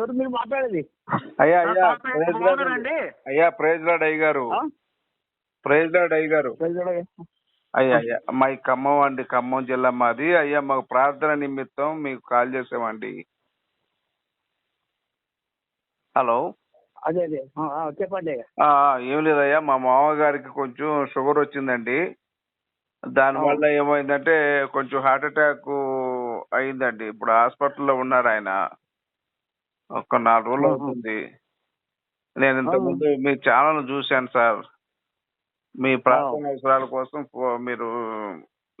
ఎవరు మీరు మాట్లాడేది? అయ్యా అయ్యా ప్రైజ్ బాగున్నారండి అయ్యా ప్రైజ్ లాడ్ అయ్య గారు. ఆ? ప్రైజ్ లాడ్ అయ్య గారు. అయ్యా. అయ్యా మా ఈ ఖమ్మం అండి ఖమ్మం జిల్లా మాది. అయ్యా మాకు ప్రార్థన నిమిత్తం మీకు కాల్ చేసామండి. హలో. అదే అదే. ఆ, ఆ, చెప్పండి ఆ, ఏం లేదయ్యా మా మామగారికి కొంచెం షుగర్ వచ్చిందండి. దానివల్ల ఏమైందంటే కొంచెం హార్ట్ అటాక్ అయిందండి. ఇప్పుడు హాస్పిటల్లో ఉన్నారు ఆయన. ఒక నాలుగు రోజులు. అవుతుంది. నేను ఇంతకుముందు మీ ఛానల్ చూశాను సార్. మీ ప్రార్థన అవసరాల కోసం మీరు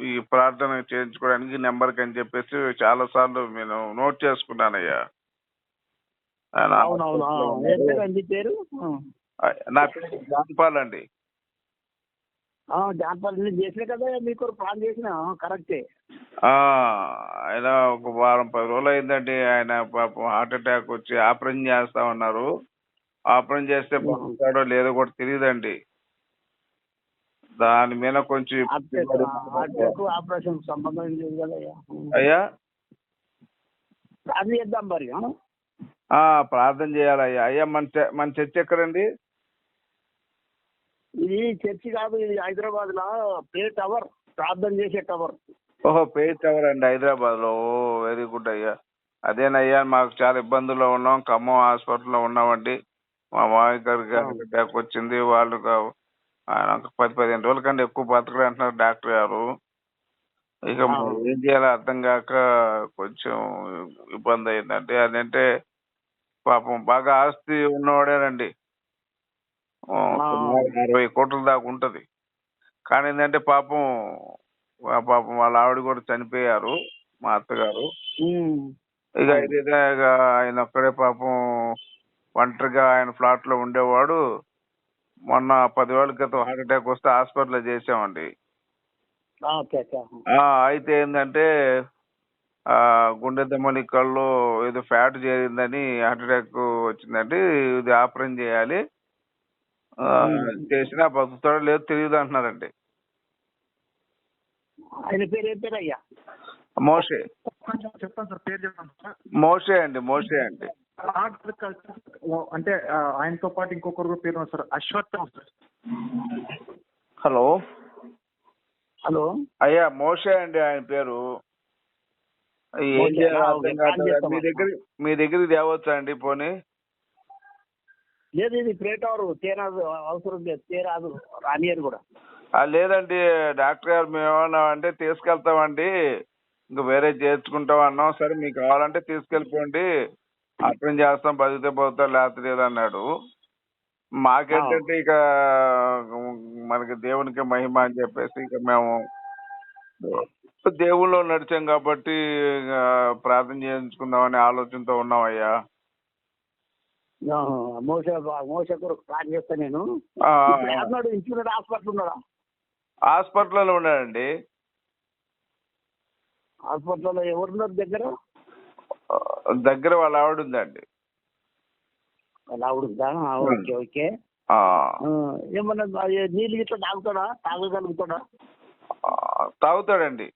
ఈ ప్రార్థన చేయించుకోవడానికి నెంబర్కి అని చెప్పేసి చాలా సార్లు నేను నోట్ చేసుకున్నానయ్యా. నా పేరు జాన్పాల్ అండి. నేను చేసిన కదా మీకు ప్లాన్ చేసిన. ఆ, కరెక్టే. ఆ, ఆయన ఒక వారం పది రోజులు అయిందండి ఆయన పాపం హార్ట్ అటాక్ వచ్చి ఆపరేషన్ చేస్తా ఉన్నారు. ఆపరేషన్ చేస్తే బతుకుతాడో లేదో కూడా తెలియదండి. దాని మీద కొంచెం ఆపరేషన్ సంబంధం ఏం లేదు కదా అయ్యా. అయ్యా? అది చేద్దాం మరి ప్రార్థన చేయాలయ్యా. అయ్యా మన చ- మన చర్చ్ ఎక్కడండి? ఇది చర్చి కాదు ఇది హైదరాబాద్లో పే టవర్ ప్రార్థన చేసే టవర్. ఓహో పేజ్ టవర్ అండి హైదరాబాద్లో ఓ వెరీ గుడ్ అయ్యా. అదేనయ్యా మాకు చాలా ఇబ్బందుల్లో ఉన్నాం. ఖమ్మం హాస్పిటల్లో ఉన్నామండి. మా మామయ్య గారికి అటాక్ వచ్చింది వాళ్ళు కా- ఆయన ఒక పది పదిహేను రోజుల కంటే ఎక్కువ బతకడు అంటున్నారు డాక్టర్ గారు. ఇక ఏం చేయాలో అర్థం కాక కొంచెం ఇబ్బంది అయిందండి. అదంటే పాపం బాగా ఆస్తి ఉన్నవాడేనండి. ఆ, అరవై కోట్ల దాకా ఉంటది. కానీ ఏంటంటే పాపం పాపం వాళ్ళ ఆవిడ కూడా చనిపోయారు మా అత్తగారు. ఇక ఇదేదో ఇక ఆయన ఒక్కడే పాపం ఒంటరిగా ఆయన ఫ్లాట్లో ఉండేవాడు. మొన్న పది రోజుల క్రితం హార్ట్ అటాక్ వస్తే హాస్పిటల్లో చేసామండి అయితే ఏంటంటే ఆ గుండె దమ్మని కళ్ళు ఏదో ఫ్యాట్ చేరిందని హార్ట్ అటాక్ వచ్చిందండి ఇది ఆపరేషన్ చేయాలి. చేసినా బతుకుతాడో లేదో తెలియదు అంటున్నారండి. ఆయన పేరు ఏం పేరు అయ్యా? మోషే. కొంచెం చెప్తాను సార్ పేరు చెప్తాను సార్ మోషే అండి మోషే అండి. అంటే ఆయనతో పాటు ఇంకొకరు పేరు sir Ashwattham sir. Hello. Hello. అయ్యా మోషే అండి ఆయన పేరు. మీ దగ్గర మీ దగ్గర తేవచ్చా అండి పోనీ? లేదు ఇది ప్రే తేరాదు అవసరం లేదు తేరాదు రానియర్ కూడా. లేదండి డాక్టర్ గారు మేము అంటే తీసుకెళ్తామండి ఇంకా వేరే చేర్చుకుంటాం అన్నాం సరే మీకు కావాలంటే తీసుకెళ్ళిపోండి ఆపరేషన్ చేస్తాం బతికితే పోతా లేకపోతే లేదు అన్నాడు. మాకేంటంటే ఇక మనకి దేవునికి మహిమ అని చెప్పేసి ఇక మేము దేవుళ్ళు నడిచాం కాబట్టి ఇక ప్రార్థన చేయించుకుందామనే ఆలోచనతో ఉన్నాం అయ్యా మోస మోస కొరకు ప్లాన్ చేస్తా నేను. ఏమన్నాడు ఇంచున్నాడు హాస్పిటల్ ఉన్నాడా హాస్పిటల్లో ఉన్నాడండి. హాస్పిటల్లో ఎవరున్నారు దగ్గర? దగ్గర వాళ్ళ ఆవిడ ఉందండి. అలా ఉందా? ఆ, ఓకే ఓకే. ఏమన్నా నీళ్ళు గిట్లా తాగుతాడా? తాగగలుగుతాడా? తాగుతాడండి.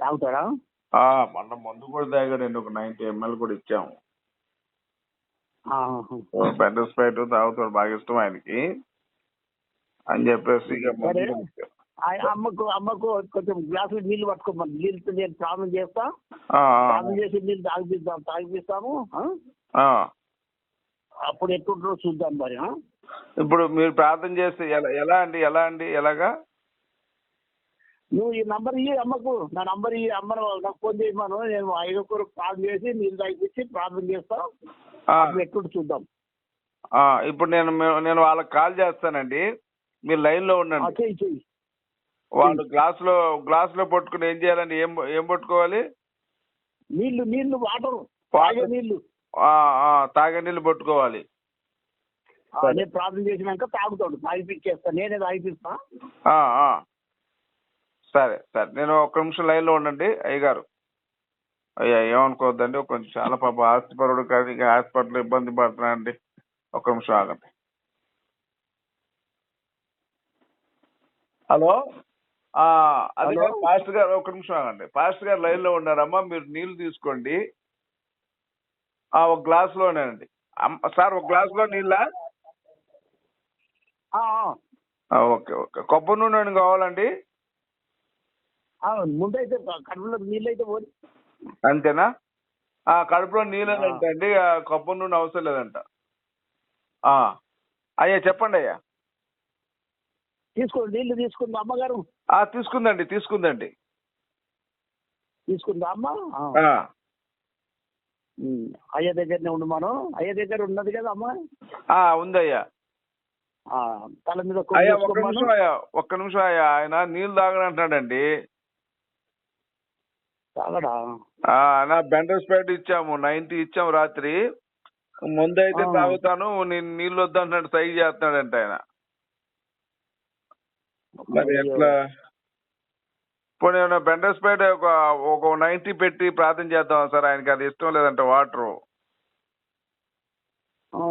తాగుతాడా? ఆ, మొన్న మందు కూడా తాగాడండి ఒక నైన్టీ ఎంఎల్ కూడా ఇచ్చాము. పెద్ద స్ప్రైట్ తాగుతాడు బాగా ఇష్టం ఆయనకి. అని చెప్పేసి ఇక అమ్మకు అమ్మకు కొంచెం గ్లాసులు నీళ్ళు పట్టుకోమని నీళ్ళతో నేను ప్రార్థన చేస్తా. ప్రార్థన చేసి నీళ్ళు తాగిపిద్దాం తాగిపిస్తాము. అప్పుడు ఎట్టుంటుందో చూద్దాం మరి? ఇప్పుడు మీరు ప్రార్థన చేస్తే ఎలా అండి ఎలా అండి ఎలాగా? నువ్వు ఈ నంబర్ ఇయ్యి అమ్మకు నా నంబర్ ఇయ్యి అమ్మను నాకు ఫోన్ చేయమను నేను ఐదుగురు కాల్ చేసి నీళ్ళు తాగిపించి ప్రార్థన చేస్తా. ఎట్టుంటో చూద్దాం. ఇప్పుడు నేను నేను వాళ్ళకి కాల్ చేస్తానండి. మీరు లైన్లో ఉండండి చెయ్యి చెయ్యి. వాళ్ళు గ్లాస్లో గ్లాస్లో పట్టుకుని ఏం చేయాలండి? ఏం ఏం పట్టుకోవాలి? నీళ్ళు నీళ్ళు వాటర్. తాగే నీళ్ళు తాగే నీళ్ళు పట్టుకోవాలి. నేను ప్రార్థన చేసినాక తాగుతాడు. తాగిపించేస్తా నేనే తాగిపిస్తా. సరే సరే. నేను ఒక్క నిమిషం లైన్లో ఉండండి అయ్యగారు. అయ్యా ఏమనుకోవద్దండి కొంచెం చాలా పాప ఆస్తిపరుడు ఇక హాస్పిటల్ ఇబ్బంది పడుతున్నానండి ఒక్క నిమిషం ఆగండి. హలో? అదే హలో? పాస్టర్ గారు ఒక నిమిషం ఆగండి. పాస్టర్ గారు లైన్లో ఉన్నారమ్మా మీరు నీళ్ళు తీసుకోండి. ఆ, ఒక గ్లాసులోనేనండి సార్ ఒక గ్లాసులో నీళ్ళ. Okay okay. కొబ్బరి నూనె కావాలండి? ముందైతే కడుపులో నీళ్ళు అయితే అంతేనా? ఆ, కడుపులో నీళ్ళంట అండి కొబ్బరి నూనె అవసరం లేదంట. ఆ. అయ్యా చెప్పండి అయ్యా. తీసుకోండి నీళ్ళు తీసుకుందా అమ్మగారు. ఆ, తీసుకుందండి తీసుకుందండి. తీసుకుందా అమ్మ. అయ్య దగ్గరనే ఉండు మనం. అయ్య దగ్గర ఉన్నది కదా అమ్మ? ఉందయ్యా ఆ, తల మీద ఒక్క. నిమిషం అయ్యా ఒక్క నిమిషం అయ్యా. ఆయన నీళ్ళు ఆ, నా బెండర్ స్ప్రైట్ ఇచ్చాము. నైన్టీ ఇచ్చాము రాత్రి. ముందు అయితే ఆ. తాగుతాను. నేను నీళ్ళు వద్దంటున్నాడు సైజ్ చేస్తున్నాడంట ఆయన. మరి ఎట్లా? పోనీ ఏమైనా బెండర్ స్ప్రైట్ ఒక ఒక నైన్టీ పెట్టి ప్రార్థన చేద్దాం సార్? ఆయనకి అది ఇష్టం లేదంట వాటర్.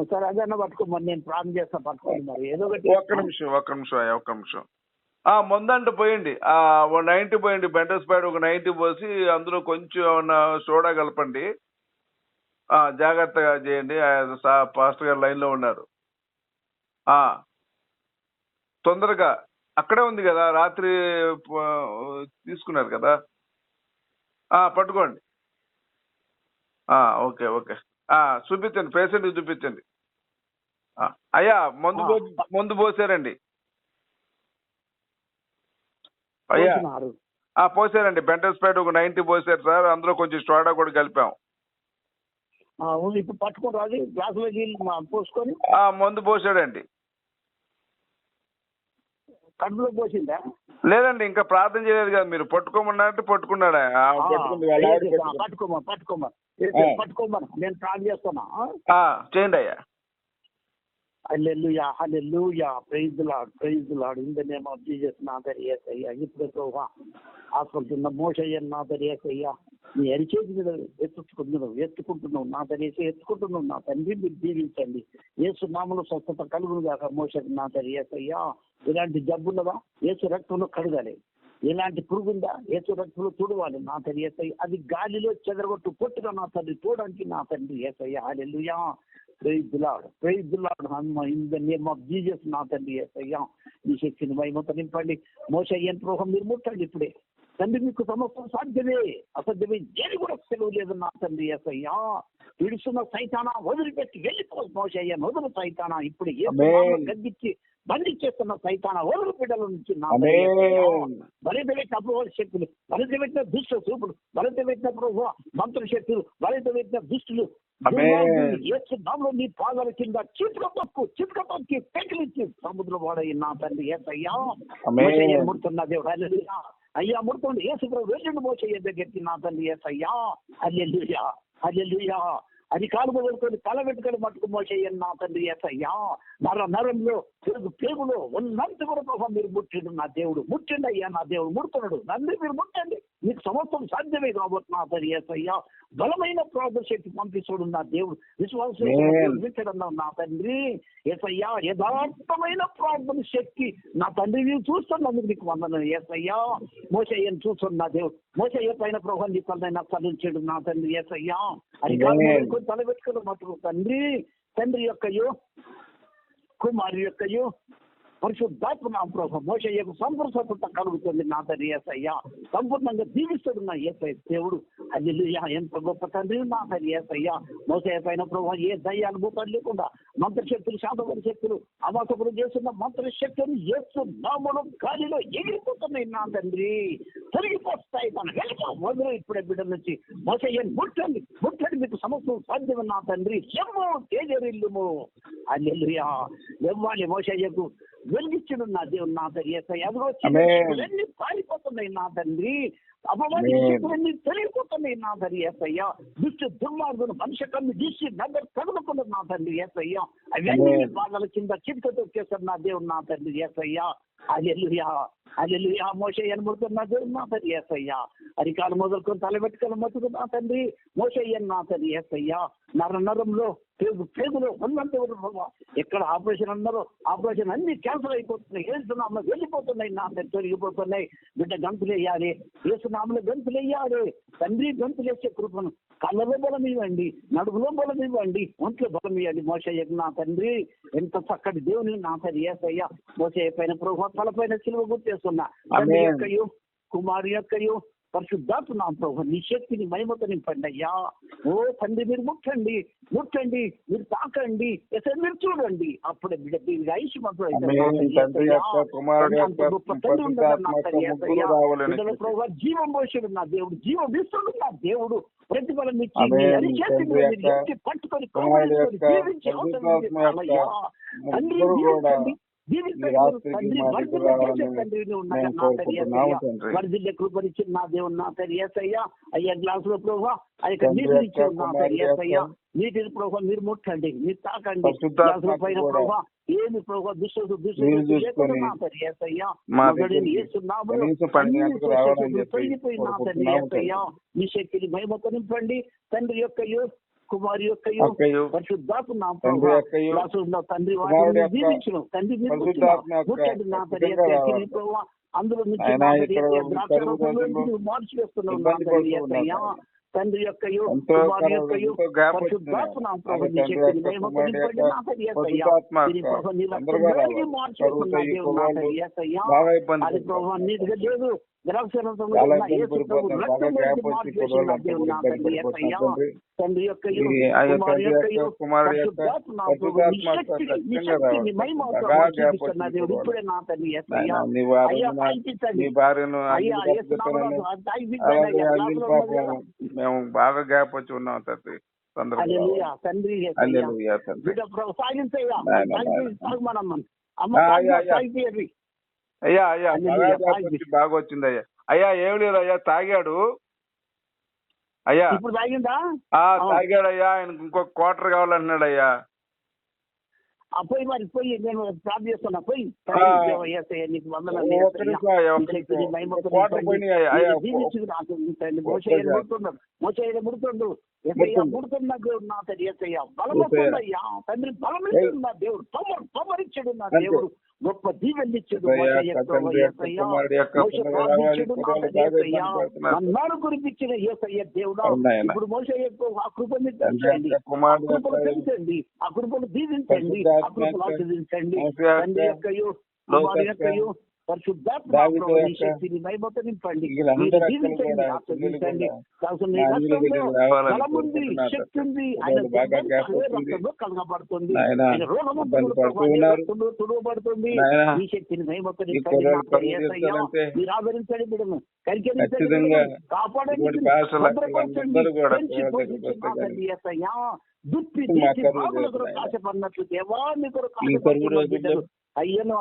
సరే అదన్నా పట్టుకోమని నేను ప్రార్థన చేస్తా. పట్టుకోండి మరి. ఏదో ఒకటి ఒక్క నిమిషం ఒక్క నిమిషం ఒక్క నిమిషం. ముందంట పోయండి ఓ నైన్టీ పోయండి బెండర్ స్ప్రైట్ ఒక నైన్టీ పోసి అందులో కొంచెం ఏమన్నా సోడా కలపండి. జాగ్రత్తగా చేయండి. పాస్టర్ గారు లైన్లో ఉన్నారు తొందరగా అక్కడే ఉంది కదా. రాత్రి తీసుకున్నారు కదా. పట్టుకోండి. Okay okay. చూపించండి. పేషెంట్ చూపించండి. అయ్యా మందు మందు పోసారండి. అయ్యా. ఆ పోసారండి. బెంటల్ స్ప్రైట్ ఒక నైన్టీ పోసారు సార్. అందులో కొంచెం సోడా కూడా కలిపాం. ఆ, ఉంది ఇప్పుడు పట్టుకొని రాదు గ్లాసులో నీళ్ళు మా- పోసుకొని. మందు పోసాడండి. కడుపులో పోసిందా? లేదండి ఇంకా ప్రార్థన చేయలేదు కదా. మీరు పట్టుకోమన్నారంటే పట్టుకున్నాడు. పట్టుకోమా పట్టుకోమా ఆ. పట్టుకోమను. నేను ప్రార్థన చేస్తున్నా. చేయండి అయ్యా. Hallelujah hallelujah praise Lord praise Lord in the name of Jesus నా దరి ఇప్పుడు ప్రభా హాస్పిటల్ మోసయ్య నా దరి నీ అరిచేతి మీద ఎత్తుకుంటున్నావు ఎత్తుకుంటున్నావు నా దరి ఎత్తుకుంటున్నావు నా తండ్రి మీరు దీవించండి ఏసు నామలో స్వస్థత కలుగును కాక మోసకి నా దరి యేసయ్యా ఇలాంటి జబ్బున్నదా? ఏసు రక్తంలో కడగాలి. ఇలాంటి పురుగుందా? ఏసు రక్తంలో తుడవాలి నా తండ్రి ఏసయ్య అది గాలిలో చెదరగొట్టు పొట్టుగా నా తండ్రి చూడడానికి నా తండ్రి Yesayya hallelujah praise the Lord praise the in the name of Jesus నా తండ్రి ఏసయ్యా ఈ శక్తిని మహిమత నింపండి మోస యంత్రోహం మీరు ముట్టండి ఇప్పుడే తండ్రి మీకు సమస్తం సాధ్యమే. అసాధ్యమే దేని కూడా సెలవు లేదు నా తండ్రి ఏసయ్యా విడుస్తున్న సైతానా వదిలిపెట్టి వెళ్ళిపో మోసయ్య వదులు సైతానా. ఇప్పుడు ఏ ఆమేన్. గద్దిచ్చి బంధించేస్తున్న సైతాన వదులు బిడ్డల నుంచి. బలిత పెట్టిన అప్రూవల్ శక్తులు బలిత పెట్టిన దుష్ట చూపులు బలిత పెట్టిన ప్రభు మంత్ర శక్తులు బలిత పెట్టిన దుష్టులు నీ పాదాల కింద చిటుక తొక్కు చిటుక తొక్కి పెకిలించి సముద్రం వాడయి నా తండ్రి ఏసయ్యా. ముడుతున్న దేవుడు. అయ్యా ముడుతుండే యేసు ప్రభు వెళ్ళండి మోసయ్య దగ్గరికి నా తండ్రి ఏసయ్యా. హల్లెలూయా హల్లెలూయా అది కాలు మొదలుకొని తల వెంట్రుకలు మట్టుకు మోసేయని నా తండ్రి ఏసయ్యా. నర నరంలో పెరుగు పేగులో ఉన్నంత కూడా ప్రభావ మీరు ముట్టిండు నా దేవుడు. ముట్టండి అయ్యా నా దేవుడు. ముడుతున్నాడు. నన్ను మీరు ముట్టండి. మీకు సమస్తం సాధ్యమే కాబట్టి నా తండ్రి ఏసయ్యా. బలమైన ప్రార్థన శక్తి పంపిస్తుడు నా దేవుడు. విశ్వాసం నా తండ్రి ఏసయ్యా. యథార్థమైన ప్రార్థన శక్తి నా తండ్రి నీవు చూస్తున్నందుకు నీకు వందనం ఏసయ్యా మోసయ్యను చూస్తున్న నా దేవుడు. మోసయ్య పైన ప్రభావం నీ పనులైనా చదివించాడు నా తండ్రి ఏసయ్యా. అది తలబెట్టుకుని మటుకు తండ్రి తండ్రి యొక్కయో కుమారి యొక్కయో పరిశుద్ధాత్మ నా ప్రభు మోసయ్యకు సంపూర్ణ స్వతంత్రం కలుగుతుంది. నా తండ్రి ఏసయ్యా సంపూర్ణంగా దీవిస్తాడు నా ఏసై దేవుడు. అది ఎంత గొప్ప తండ్రి? నా తండ్రి ఏసయ్యా. మోస పైన ప్రభు ఏ దయ్యాలు భూతాలు లేకుండా మంత్రశక్తులు శాంతమైన శక్తులు అవాసకులు చేస్తున్న మంత్రశక్తులు ఏసు నామలు గాలిలో ఎగిరిపోతున్నాయి నా తండ్రి. తొలగిపోస్తాయి తన వెళ్ళిపో వదిలే ఇప్పుడే బిడ్డ నుంచి మోస ఏం ముట్టండి? ముట్టండి. మీకు సమస్యలు సాధ్యమే నా తండ్రి. ఎమ్మో తేజరిల్లుము. అల్లెలుయా ఎవ్వాలి మోసయ్యకు వెలిగించుడు నా దేవుడు నా తండ్రి ఆమేన్. శక్తులన్నీ పారిపోతున్నాయి నా తండ్రి అపవాది ఆమేన్. శక్తులన్నీ తొలగిపోతున్నాయి నా తండ్రి ఏసయ్య దుష్ట దుర్మార్గులు మనిషి కన్ను తీసి నగర తగులుకున్నది నా తండ్రి ఏసయ్య అవన్నీ. వాళ్ళ కింద చిటిక తొక్కేస్తారు నా దేవుడు నా తండ్రి ఏసయ్య అల్లెలుయా అల్లెలుయా ఆ అనుకుంటున్న నా నా తండ్రి ఏసయ్య అరికాలు మొదలుకొని తలబెట్టుకొని మతుకు నా తండ్రి మోసయ్య నా తండ్రి ఏసయ్య నర నరంలో పేగు పేగులో ఉన్నంత వరకు ఎక్కడ ఆపరేషన్ అన్నారో ఆపరేషన్ అన్ని క్యాన్సల్ అయిపోతున్నాయి ఏసునామలు వెళ్ళిపోతున్నాయి నా తండ్రి తొలగిపోతున్నాయి బిడ్డ గంతులు వేయాలి ఏసునామలు గంతులు వేయాలి తండ్రి గంతులేసే కృపను కళ్ళలో బలం ఇవ్వండి నడుపులో బలం ఇవ్వండి ఒంట్లో బలం ఇవ్వండి మోసయ్య నా తండ్రి ఎంత చక్కటి దేవుని నా తండ్రి ఏసయ్యా మోసయ్య పైన ప్రభు తలపైన సిలువ తండ్రి. యొక్కయు కుమారి యొక్కయు పరిశుద్ధాత్మ నా ప్రభు నీ శక్తిని మహిమతో నింపండి అయ్యా. ఓ తండ్రి మీరు ముట్టండి ముట్టండి మీరు తాకండి ఎసరు మీరు చూడండి. అప్పుడే బిడ్డ ఐశ్వర్యం ప్రభావ జీవం పోషుడు నా దేవుడు జీవం ఇస్తుడు నా దేవుడు. ప్రతిఫలం ఇచ్చి చేతి పట్టుకొని చాలయ్యా. తండ్రి మా వర్ధిల్ల నా కృపనిచ్చిన దేవుడు నా తండ్రి ఏసయ్యా. అయ్యా గ్లాసులో ప్రభావ అయ్యా తండ్రి నీరు యొక్క ఇచ్చిన నా యొక్క ఏసయ్యా. నీటిని ప్రభావ మీరు ముట్టండి మీరు తాకండి. గ్లాసుల పైన ప్రభావ ఏమి ప్రభావ దుష్టుడు చూసుకొని నా తండ్రి ఏసయ్యా. మా ఏసయ్యా. నీ శక్తిని మహిమతో నింపండి. తండ్రి యొక్కయు కుమారి యొక్కయు అక్కయు పరిశుద్ధాత్మ నా తండ్రి ప్రభావ యొక్కయు క్లాసులో తండ్రి కుమారుడి వాటిని యొక్క దీవించును తండ్రి మీరు పరిశుద్ధాత్మ యొక్క ముట్టండి నా తండ్రి ఖచ్చితంగా యొక్క రావాలి. ప్రభావ అందులో నుంచి ఆయన నా తండ్రి ఇక్కడ యొక్క ద్రాక్ష కరువు రసంలో రోజుల్లో నుంచి మార్చి వేస్తున్నావు నా ఇబ్బంది తండ్రి పడుతూ ఏసయ్యా. ఉన్నాం. తండ్రి యొక్కయు ఎంతో కుమారి కరువు, యొక్కయు ఎంతో గ్యాప్ పరిశుద్ధాత్మ నా వచ్చింది. ప్రభు అదే నీ తండ్రి శక్తిని యొక్క మహిమతో కుమారుడి నింపండి యొక్క నా తండ్రి ఏసయ్యా. పరిశుద్ధాత్మ నీ యొక్క ప్రభు నీ తొందరగా రక్తంలో రావాలి. మార్చి కరువుతో వేస్తున్నా ఈ దేవుడు నా కుర్రోళ్ళు తండ్రి ఏసయ్యా. బాగా ఇబ్బంది అది ప్రభావ పడుతున్నారు. నీటిగా లేదు ద్రాక్షరసంలో చాలా ఉన్న ఇబ్బంది యేసు ప్రభు పడిపోతున్నారు. బాగా రక్తంలో గ్యాప్ నుంచి వచ్చి మార్చి కుర్రోళ్ళు వేసిన అంతా దేవుడు నా ఇబ్బంది తండ్రి పడిపోతున్నారు ఏసయ్యా. తండ్రి. తండ్రి యొక్క ఈ ఆ యొక్క కుమారు తండ్రి యొక్క యొక్క కుమారుడి యొక్క పరిశుద్ధాత్మ నా ప్రభు నీ పరిశుద్ధాత్మ శక్తిని నీ ఖచ్చితంగా శక్తిని రావాలి. మహిమతో బాగా మాకు గ్యాప్ చూపిస్తున్నా వచ్చింది దేవుడు కుర్రోళ్ళు. ఇప్పుడే నా తండ్రి ఏసయ్యా. నాయనా, నీ అయ్యా భార్యను సాయించండి నీ భార్యను అయ్యా అన్ని ఏసునామములో చెప్పానని సాయించండి అలాగే అయ్యా అన్ని క్లాసులో ఉన్నది పాపం కదా. మేము బాగా గ్యాప్ వచ్చి ఉన్నాం తండ్రి తొందరగా హల్లెలూయా తండ్రి ఏసయ్యా. అల్లెలుయా తండ్రి బిడ్డ ప్రభు సాగించయ్యా నాయనా, సాగించి నాయనా. సాగమనమ్మ అమ్మ ఆ, అయ్యా, అయ్యా. బాగా వచ్చింది అయ్యా. అయ్యా ఏం లేదు అయ్యా తాగాడు. అయ్యా. ఇప్పుడు తాగిందా. తాగాడు అయ్యా ఆయనకు ఇంకొక క్వార్టర్ కావాలంటున్నాడు అయ్యా పోయి మరి పోయి నేను చేస్తున్నా పోయి. నీకు ముడుతుండు. ఎసయ్యా. ముడుతున్న దేవుడు నా తండ్రి ఎసయ్యా బలం ఎసయ్యా. వస్తుందయ్యా తండ్రి బలం ఇచ్చాడు నా దేవుడు. నా. దేవుడు. గొప్ప దీవెన ఇచ్చాడు ఎసయ్యా, మోసయ్య తండ్రి యొక్క ఎసయ్యా. కుమారుడి యొక్క మోస పునరుద్ధరణ ప్రార్థించాడు నా కుర్రోళ్ళు తండ్రి బాగా ఎసయ్యా. ఇబ్బంది పడుతున్నారు. మన్నాడు కురిపించిన ఏసయ్య దేవుడా. ఇప్పుడు తెచ్చండి యొక్క ఆ కృపను యొక్క పెంచండి ఆ కృపను దీవించండి ఆ కృపను యొక్క మోస యొక్క తండ్రి లోక కుమారు యొక్క పరిశుద్ధాత్మ శక్తిని నింపండి. శక్తి ఉంది కలగబడుతుంది తుడవబడుతుంది నింపండి మీరు ఆదరించండి కరికరించండి. కాపాడండి మా. దుప్పి మా. ఆశపడినట్లు దేవా కొరకు అయ్యను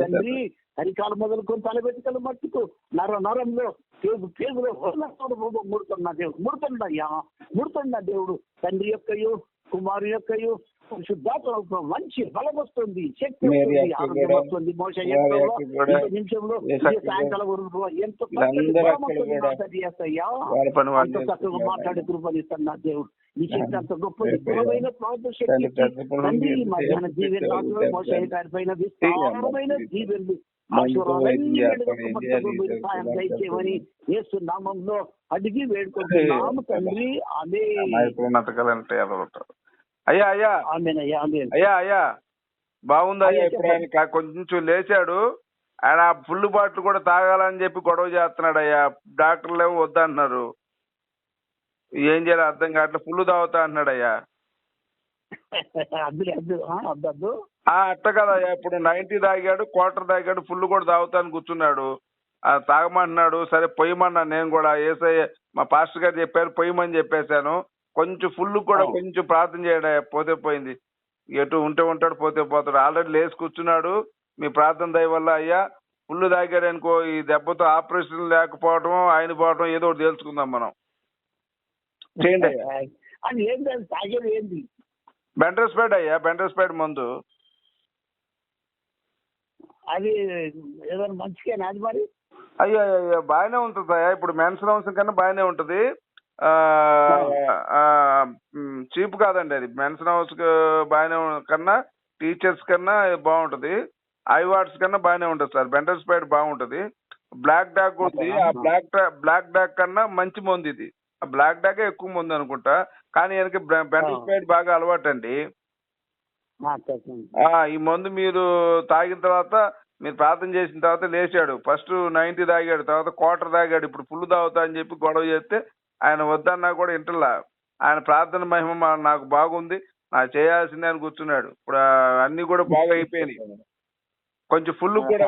తండ్రి హరికాలు మొదలుకొని తలబెట్టుకలు మట్టుకు నర నరంలో పేగు పేగులో ముడుతున్న దేవుడు ముడుతుండయ్యా ముడుతున్న దేవుడు తండ్రి యొక్కయు కుమారు యొక్కయు శుద్ధాత్మ మంచి బలం వస్తుంది శక్తి వస్తుంది ఆరోగ్యం వస్తుంది మోస నిమిషంలో సాయంకాలం వరకు ఎంతో చక్కగా. మాట్లాడే కృపనిస్తాను నా దేవుడు. నీ శక్తి అంత గొప్ప. విపులమైన తండ్రి మధ్యాహ్న విస్తారమైన దయచేయమని నామంలో అడిగి వేడుకుంటున్నాము తండ్రి. ఆమె అయ్యా అయ్యా. అయ్యా అయ్యా బాగుందా అయ్యా ఇప్పుడు. ఆయన కొంచెం లేచాడు. ఆయన ఫుల్ బాటిల్ కూడా తాగాలని చెప్పి గొడవ చేస్తున్నాడు అయ్యా. డాక్టర్లు ఏమో వద్దంటున్నారు ఏం చేయాలి అర్థం కావట్లేదు ఫుల్ తాగుతా అంటున్నాడు అయ్యా. ఆ, ఆ అట్ట కదయ్యా ఇప్పుడు నైన్టీ తాగాడు క్వార్టర్ తాగాడు ఫుల్ కూడా తాగుతాను కూర్చున్నాడు. ఆ తాగమంటున్నాడు. సరే పొయ్యమన్నా నేను కూడా. ఏసై మా పాస్టర్ గారు చెప్పారు పొయ్యమని చెప్పేశాను. కొంచెం ఫుల్ కూడా. కొంచెం ప్రార్థన చేయడా పోతే పోయింది. ఎటు ఉంటే ఉంటాడు పోతే పోతాడు. ఆల్రెడీ లేచి కూర్చున్నాడు. మీ ప్రార్థన దయ వల్ల అయ్యా ఫుల్ తాగాడు అనుకో ఈ దెబ్బతో ఆపరేషన్ లేకపోవడం ఆయన పోవడం ఏదో ఒకటి తెలుసుకుందాం మనం. చేయండి అయ్యా. అది ఏంటి తాగేది ఏంది? బెండ్రస్పేడ్ అయ్యా మందు. అది ఏదైనా మంచిగా అది మరి? అయ్యో అయ్యో, బాగానే ఉంటుంది అయ్యా ఇప్పుడు మెన్స్ హౌసింగ్ కన్నా బాగానే ఉంటుంది. చీప్ కాదండి అది. మెన్స్ హౌస్ బాగానే కన్నా టీచర్స్ కన్నా బాగుంటుంది. ఐవాట్స్ కన్నా బాగానే ఉంటుంది సార్. బెండర్ స్పైడ్ బాగుంటుంది. బ్లాక్ డాక్ కూడా ఉంది. ఆ బ్లాక్ బ్లాక్ డాక్ కన్నా మంచి మందు ఇది. ఆ బ్లాక్ డాకే ఎక్కువ మంది అనుకుంటా. కానీ ఆయనకి బెండర్ ఆ. స్పైడ్ బాగా అలవాటండి. చెప్పండి. ఆ, ఈ మందు మీరు తాగిన తర్వాత మీరు ప్రార్థన చేసిన తర్వాత లేచాడు. ఫస్ట్ నైన్టీ తాగాడు. తర్వాత క్వార్టర్ తాగాడు. ఇప్పుడు ఫుల్ తాగుతా అని చెప్పి గొడవ చేస్తే ఆయన వద్దన్నా కూడా ఇంటర్లా ఆయన ప్రార్థన మహిమ నాకు బాగుంది. నాకు చేయాల్సిందే అని కూర్చున్నాడు. ఇప్పుడు అన్ని కూడా బాగా అయిపోయినాయి కొంచెం ఫుల్ కూడా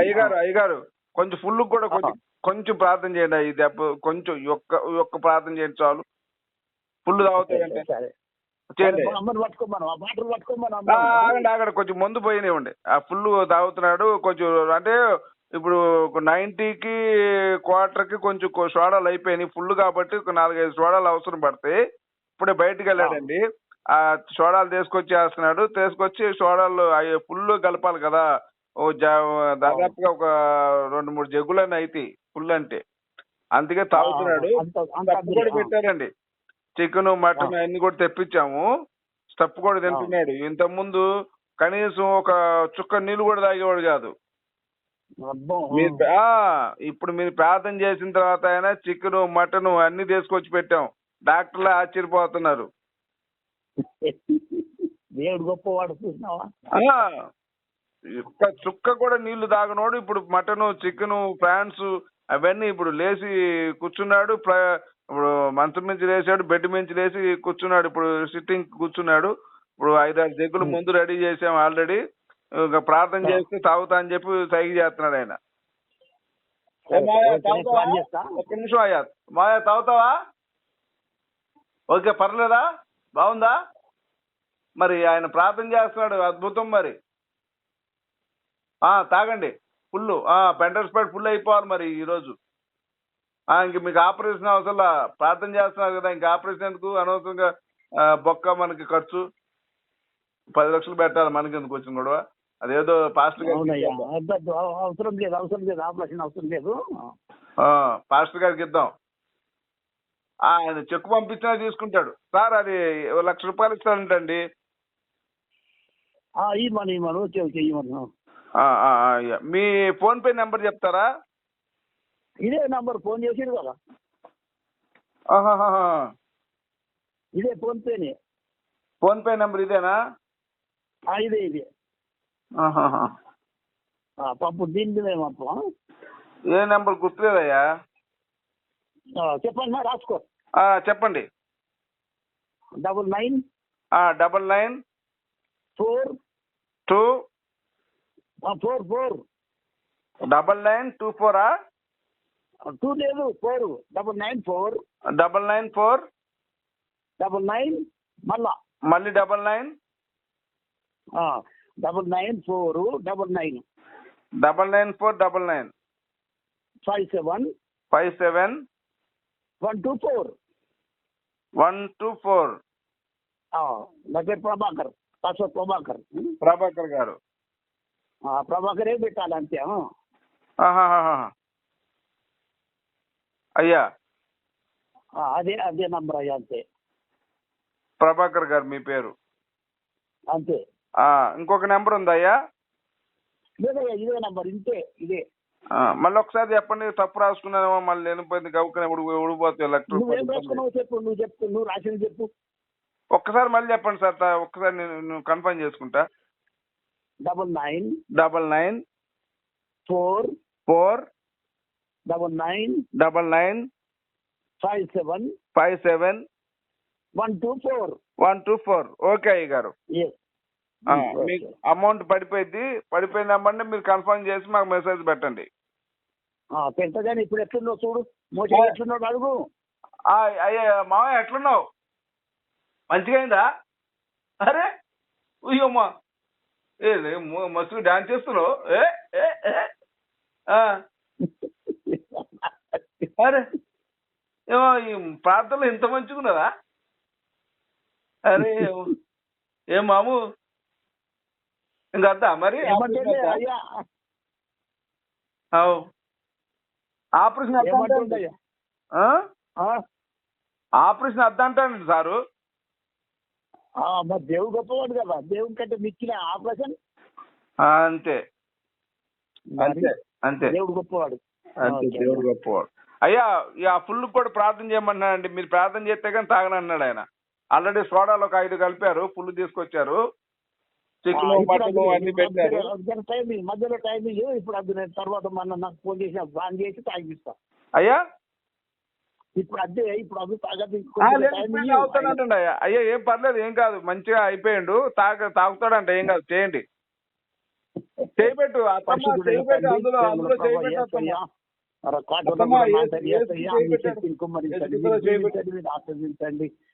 అయ్యగారు. అయ్యగారు కొంచెం ఫుల్ కూడా కొంచెం కొంచెం ప్రార్థన చేయండి. ఈ దెబ్బ కొంచెం ఒక్క ఒక్క ప్రార్థన చేయండి చాలు. ఫుల్ తాగుతాయంటే ఆగండి ఆగండి. కొంచెం మందు పోయినివ్వండి. ఆ ఫుల్ తాగుతున్నాడు. కొంచెం అంటే ఇప్పుడు నైన్టీకి క్వార్టర్కి కొంచెం కొ- సోడాలు అయిపోయినాయి ఫుల్ కాబట్టి ఒక నాలుగైదు సోడాలు అవసరం పడతాయి. ఇప్పుడే బయటికి వెళ్ళాడండి. ఆ సోడాలు తీసుకొచ్చి వేస్తున్నాడు. తీసుకొచ్చి సోడాలు అవి ఫుల్ కలపాలి కదా. ఓ దాదాపుగా ఒక రెండు మూడు జగ్గులన్నీ అయితే ఫుల్ అంటే. అందుకే తాగుతున్నాడు. అంత అంత స్టప్ కూడా పెట్టారండి చికెన్ మటన్ అన్ని కూడా తెప్పించాము. స్టప్ కూడా తింటున్నాడు. ఇంత ముందు కనీసం ఒక చుక్క నీళ్ళు కూడా తాగేవాడు కాదు. మీరు ఇప్పుడు మీరు ప్రార్థన చేసిన తర్వాత అయినా చికెన్ మటన్ అన్ని తీసుకొచ్చి పెట్టాం. డాక్టర్లు ఆశ్చర్యపోతున్నారు. దేవుడు గొప్పవాడు చూసినావా? ఒక్క చుక్క కూడా నీళ్ళు తాగనోడు ఇప్పుడు మటన్ చికెన్ ఫ్రాన్స్ అవన్నీ ఇప్పుడు లేచి కూర్చున్నాడు ఇప్పుడు మంచం నుంచి లేచాడు బెడ్ నుంచి లేచి కూర్చున్నాడు ఇప్పుడు సిట్టింగ్ కూర్చున్నాడు ఇప్పుడు ఐదారు జగ్గులు ముందు రెడీ చేసాం ఆల్రెడీ. ప్రార్థన చేస్తే తాగుతా అని చెప్పి సైకి చేస్తున్నాడు ఆయన. ఒక్క నిమిషం అయ్యా మాయా తాగుతావా? ఓకే పర్లేదా? బాగుందా? మరి ఆయన ప్రార్థన చేస్తున్నాడు అద్భుతం మరి. ఆ తాగండి. ఫుల్ బెండర్ స్పైడ్ ఫుల్ అయిపోవాలి మరి ఈరోజు. ఆ, ఇంక మీకు ఆపరేషన్ అవసరం. ప్రార్థన చేస్తున్నారు కదా ఇంక ఆపరేషన్ ఎందుకు? అనవసరంగా బొక్క మనకి ఖర్చు. పది లక్షలు పెట్టాలి మనకి ఎందుకు వచ్చిన గొడవ? అదేదో పాస్టర్ అవ- అవసరం లేదు అవసరం లేదు ఆపరేషన్ అవసరం లేదు. పాస్టర్ గారికి ఇద్దాం. ఆయన చెక్ పంపించినా తీసుకుంటాడు. సార్ అది లక్ష రూపాయలు ఇస్తానంటండి ఆ, ఇవ్వమను ఇవ్వమను. ఓకే ఓకే అయ్యా. మీ ఫోన్ పే నెంబర్ చెప్తారా? ఇదే నంబర్ ఫోన్ చేసిరు కదా. ఇదే ఫోన్ పేనే. ఫోన్ పే నెంబర్ ఇదేనా? ఇదే ఇదే. పప్పు దీని మీద పంపు ఆ? ఏ నెంబర్ గుర్తులేదయ్యా? చెప్పండి రాసుకో. చెప్పండి. Double nine. Double nine. Four. Two. Four four. Double nine two ఫోరా? Two లేదు four. Double nine four. Double nine four. Double nine మళ్ళా. మళ్ళీ double nine. Double nine four double nine. Double nine four double nine. Five seven. Five seven. One two four. One two four. నా పేరు ప్రభాకర్ పాస్వర్ ప్రభాకర్. ప్రభాకర్ గారు. ప్రభాకరే పెట్టాలి అంతే. అయ్యా. అదే అదే నంబర్ అయ్యా అంతే. ప్రభాకర్ గారు మీ పేరు. అంతే. ఇంకొక నెంబర్ ఉందా అయ్యా లేదయ్యా ఇదే నంబర్ ఇంతే ఇదే. మళ్ళీ ఒకసారి చెప్పండి తప్పు రాసుకున్నానేమో మళ్ళీ వెళ్ళిపోయింది నువ్వేం రూపాయలు రాసుకున్నావు చెప్పు నువ్వు చెప్పు నువ్వు చెప్పు. ఒక్కసారి మళ్ళీ చెప్పండి సార్ ఒక్కసారి నేను కన్ఫర్మ్ చేసుకుంటా. Double nine double nine four four double nine double nine five seven five seven one two four. One two four. Okay అయ్య గారు మీకు అమౌంట్ పడిపోయింది పడిపోయిన మీరు కన్ఫర్మ్ చేసి మాకు మెసేజ్ పెట్టండి. ఇప్పుడు ఎట్లున్నావు చూడు? మోసం ఎట్లున్నాడు అడుగు. అయ్యా మామయ్య ఎట్లున్నావు? మంచిగా అయిందా అరే ఉయ్యమ్మా ఏ మస్తు డాన్స్ చేస్తున్నావు. ఏ ఏ అరే ఏమో ఈ ప్రార్థనలు ఇంత మంచిగా ఉన్నదా అరే ఏం మాము ఇంకా వద్దా మరి? ఆపరేషన్. ఆపరేషన్ వద్దా ఏమంటుండే అంటే? అయ్యా ఆ? ఆ? ఆపరేషన్ వద్దంటానండి సారు? మరి దేవుడు గొప్పవాడు కదా. దేవుడి కంటే మిక్కిన ఆపరేషన్? అంతే. అంతే అంతే. దేవుడు గొప్పవాడు. అంతే. దేవుడు గొప్పవాడు. అయ్యా ఇక ఫుల్ కూడా ప్రార్థన చేయమన్నాడండి మీరు ప్రార్థన చేస్తే కానీ తాగనన్నాడు ఆయన. ఆల్రెడీ సోడాలు ఒక ఐదు కలిపారు ఫుల్ తీసుకొచ్చారు. మటన్ అది అన్ని పెట్టారు. మధ్యలో- మధ్యలో టైం ఇయ్యి, మధ్యలో టైం ఇయ్యి. ఇప్పుడు అది నేను తర్వాత మన నాకు ఫోన్ చేసి బాన్ చేసి తాగిస్తా అయ్యా? ఇప్పుడు అదే ఇప్పుడు అది తాగదు అయ్యా. అయ్యా ఏం పర్లేదు ఏం కాదు. మంచిగా అయిపోయిండు. తాగ తాగుతాడంట ఏం కాదు చేయండి. చేయబెట్టు అత్తమ్మ చేయబెట్టు అందులో అందులో చేయబెట్టు చేయబెట్టాడు.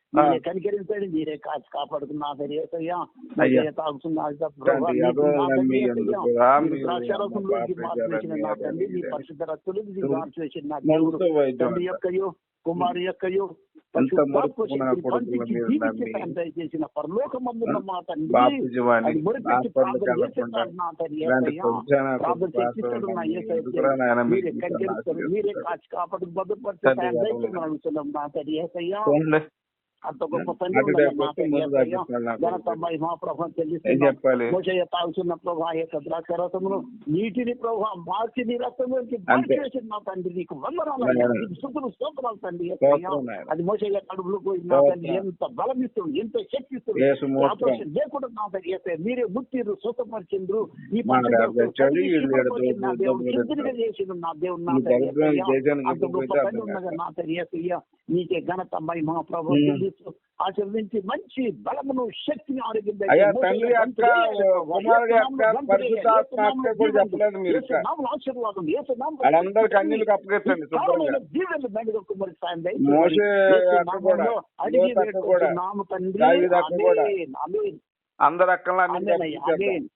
ఏసులో చేయబెట్టాడు. ఆశ్రదించండి ఆ. మీరే కనికరించండి మీరే కాచి కాపాడుతున్నా ఏసయ్యా అయ్యా. మీరే తాగుతున్నా తండ్రి, అదోలా నమ్మి ఎందుకు రా మీరు ద్రాక్షారసంలోకి పాప మార్చేసిన నా విచారాన్ని తండ్రి మీ ఇవ్వండి. పరిశుద్ధ రక్తులు నువ్వు మార్చేసిన నా దేవుడు మనసుతో వైద్యం తండ్రి యొక్కయో కుమారు యొక్కయో ఎంత మరుపున కొడుకుల మీద నమ్మి చేసిన పరలోకమందున్న మా తండ్రి బాప్తిజమాన్ని అది మురిపెట్టి హాస్పిటల్కి ప్రార్థన వెళ్ళకుండా చేసేస్తాడు నా తండ్రి ఇలాంటి యేసయ్యా. కొంచెం ప్రార్థన చేసిస్తాడు నా యేసయ్య. ఎందుకురా నాయన మీకు మీరే ఇంత కనికరిస్తారు నాశనం మీరే చేస్తారు? కాచి కాపాడు భద్రపరిచి తండ్రి సాయం గారు. దయచేయమని అడుగుతున్నాం నా తండ్రి యేసయ్యా. అంత గొప్ప. ఘనత మహిమ ప్రభావం చెల్లిస్తున్నాం మోసయ్య తాగుతున్న ప్రభా యొక్క ద్రాక్షరసమును నీటిని ప్రభా మార్చి నీ రక్తంలోకి అంతే. మార్చేసిన నా తండ్రి నీకు వందనాలు స్తోత్రాలు తండ్రి. అది మోసయ్య కడుపులో పోయి నా తండ్రి. ఎంత బలం ఇస్తుంది ఎంత శక్తి ఇస్తుంది. ఆపరేషన్ లేకుండా నా తండ్రి యేసయ్య. మీరే ముట్టిరు స్వతపరిచిండ్రు ఈ మా దేవుడు చేసిన నా దేవుడు నా తండ్రి అంత గొప్ప తండ్రి ఉండగా నా తండ్రి. నీకే ఘనత మహిమ చెల్లిస్తూ ఆశీర్వదించి మంచి బలమును శక్తిని ఆరోగ్యం అందరు అప్పగించేద్దాం.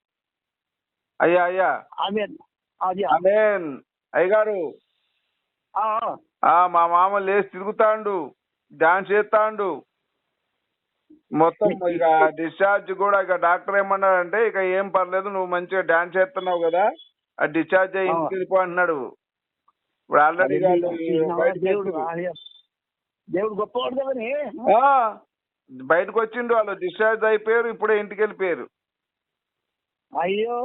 అయ్యా అయ్యా. అయ్యగారు. మా మామ లేచి తిరుగుతాండు. డాన్స్ చేస్తాండు మొత్తం ఇక డిశ్చార్జ్ కూడా ఇక డాక్టర్ ఏమన్నాడంటే ఇక ఏం పర్లేదు నువ్వు మంచిగా డాన్స్ చేస్తున్నావు కదా ఆ డిశ్చార్జ్ అయ్యి. ఇంటికి వెళ్ళిపో అన్నాడు. ఇప్పుడు ఆల్రెడీ దేవుడు గొప్పవాడు కదని బయటకు వచ్చిండు వాళ్ళు డిశ్చార్జ్ అయిపోయారు ఇప్పుడే ఇంటికి వెళ్ళిపోయారు. అయ్యో.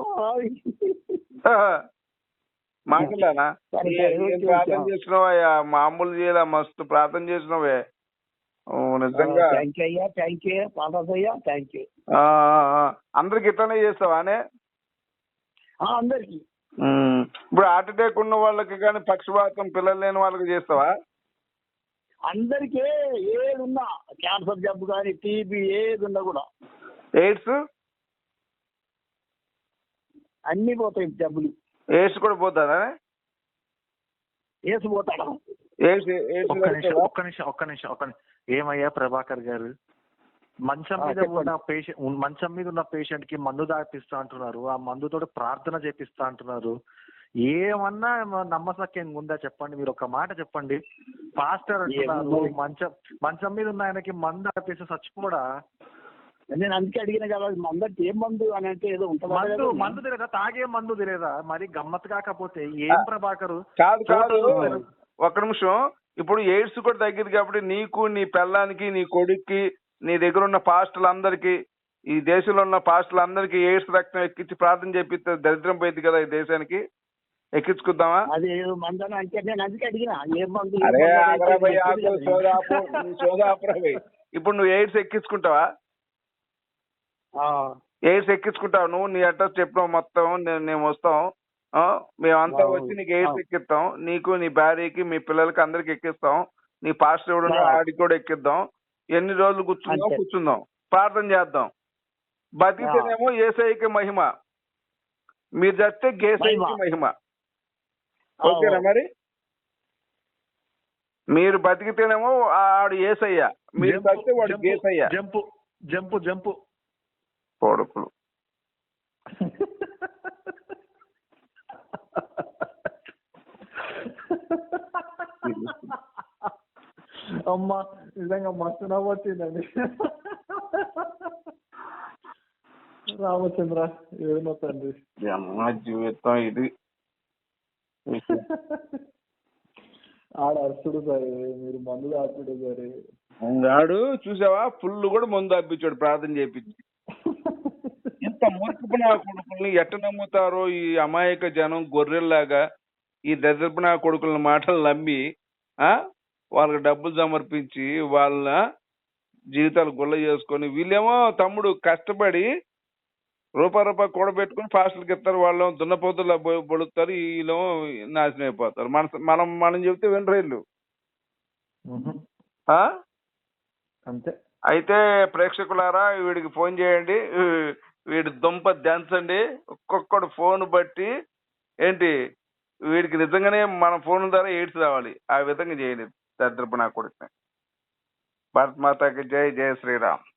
మాట్లాడానా ప్రార్థన ఓకే. చేసినావయ్యా మామూలు చేయలే? మస్తు ప్రార్థన చేసినావే నిజంగా. థ్యాంక్ యూ అయ్యా థ్యాంక్ యూ థ్యాంక్. అందరికి ఇట్లానే చేస్తావానే అందరికి. ఇప్పుడు హార్ట్ అటాక్ ఉన్న వాళ్ళకి కానీ పక్షపాతం పిల్లలు లేని వాళ్ళకి చేస్తావా? అందరికీ ఏదున్నా క్యాన్సర్ జబ్బు కానీ టీబీ ఏది ఉన్నా కూడా. ఎయిడ్స్? అన్ని పోతాయి జబ్బులు. ఎయిడ్స్ కూడా వేసిపోతాడా ఎయిడ్స్ ఎయిడ్స్ ఒక్క నిమిషం పెడతావా? ఒక్క నిమిషం ఒక్క నిమిషం ఒక్క నిమిషం. ఏమయ్యా ప్రభాకర్ గారు? మంచం మీద. ఉన్న పేషెంట్ మంచం మీద ఉన్న పేషెంట్కి మందు దాపిస్తా అంటున్నారు. ఆ మందుతో ప్రార్థన చేపిస్తా అంటున్నారు. ఏమన్నా నమ్మసక్యం ఉందా చెప్పండి? మీరు ఒక మాట చెప్పండి. పాస్టర్? మంచం మంచం మీద ఉన్న ఆయనకి మందు దాపిస్తే చచ్చిపోడా? నేను అందుకే అడిగిన కదా అందరికి ఏం మందు అని అంటే ఏదో ఉంటుందా మందు? మందు తెలియదా తాగే మందు తెలియదా మరి గమ్మత్ కాకపోతే ఏం ప్రభాకరు? కాదు కాదు. ఒక్క నిమిషం. ఇప్పుడు ఎయిడ్స్ కూడా తగ్గింది కాబట్టి నీకు నీ పెళ్ళానికి నీ కొడుక్కి నీ దగ్గర ఉన్న పాస్టులందరికీ ఈ దేశంలో ఉన్న పాస్టులందరికీ ఎయిడ్స్ రక్తం ఎక్కించి ప్రార్థన చేపిస్తే దరిద్రం పోయింది కదా ఈ దేశానికి? ఎక్కించుకుందామా? అది అంటే నేను అందుకే అడిగిన. ఏం మందు అరే ఆగు. సోదాపు. ఇప్పుడు నువ్వు ఎయిడ్స్ ఎక్కించుకుంటావా? ఎయిడ్స్ ఎక్కించుకుంటావు. నువ్వు నీ అడ్రస్ చెప్పినావు మొత్తం నేను మేము వస్తాం. మేమంతా వచ్చి నీకు ఆ. ఎక్కిస్తాం. నీకు నీ భార్యకి మీ పిల్లలకి అందరికి ఎక్కిస్తాం. నీ పాస్టర్ ఆ. ఆడికి కూడా ఎక్కిద్దాం. ఎన్ని రోజులు కూర్చుందాం. కూర్చుందాం. ప్రార్థన చేద్దాం. బతికితేనేమో ఏసైకి మహిమ. మీరు చస్తే గేసైకి మహిమ. ఓకేనా మరి? మీరు బతికితేనేమో ఆడు ఏసయ్య. మీరు చస్తే వాడు గేసయ్య. Jump jump jump. కొడుకులు అమ్మా నిజంగా మస్తు నవ్వు వచ్చిందండి రామచంద్ర ఏమో తండ్రి. అమ్మ జీవితం ఇది. ఆడ అరుచుడు సరే మీరు మందులు ఆడుతుడు సరే. వాడు చూసావా? ఫుల్ కూడా ముందు అప్పించాడు ప్రార్థన చేపించి ఇంత మూర్ఖపు నా కొడుకుల్ని ఎట్ట నమ్ముతారో ఈ అమాయక జనం గొర్రెల్లాగా. ఈ దరిద్రపు నా కొడుకుల మాటలు నమ్మి ఆ వాళ్ళకి డబ్బులు సమర్పించి వాళ్ళ జీవితాలు గుల్ల చేసుకొని వీళ్ళేమో తమ్ముడు కష్టపడి రూపాయి రూపాయి కూడబెట్టుకుని ఫాస్ట్లకి ఇస్తారు వాళ్ళు దున్నపోతుల్లో బొడుస్తారు వీళ్ళేమో నాశనం అయిపోతారు. మన మనం మనం చెబితే వినరు వీళ్ళు మ్హూ. ఆ? అంతే. అయితే ప్రేక్షకులారా వీడికి ఫోన్ చేయండి. వీడి దుంప దంచండి ఒక్కొక్కడు ఫోన్ బట్టి ఏంటి వీడికి నిజంగానే మన ఫోన్ ద్వారా ఎయిడ్స్ రావాలి. ఆ విధంగా చేయలేదు. దరిద్రపు నా కొడుకుని. భారత్ మాతాకి జై జయ శ్రీరామ్.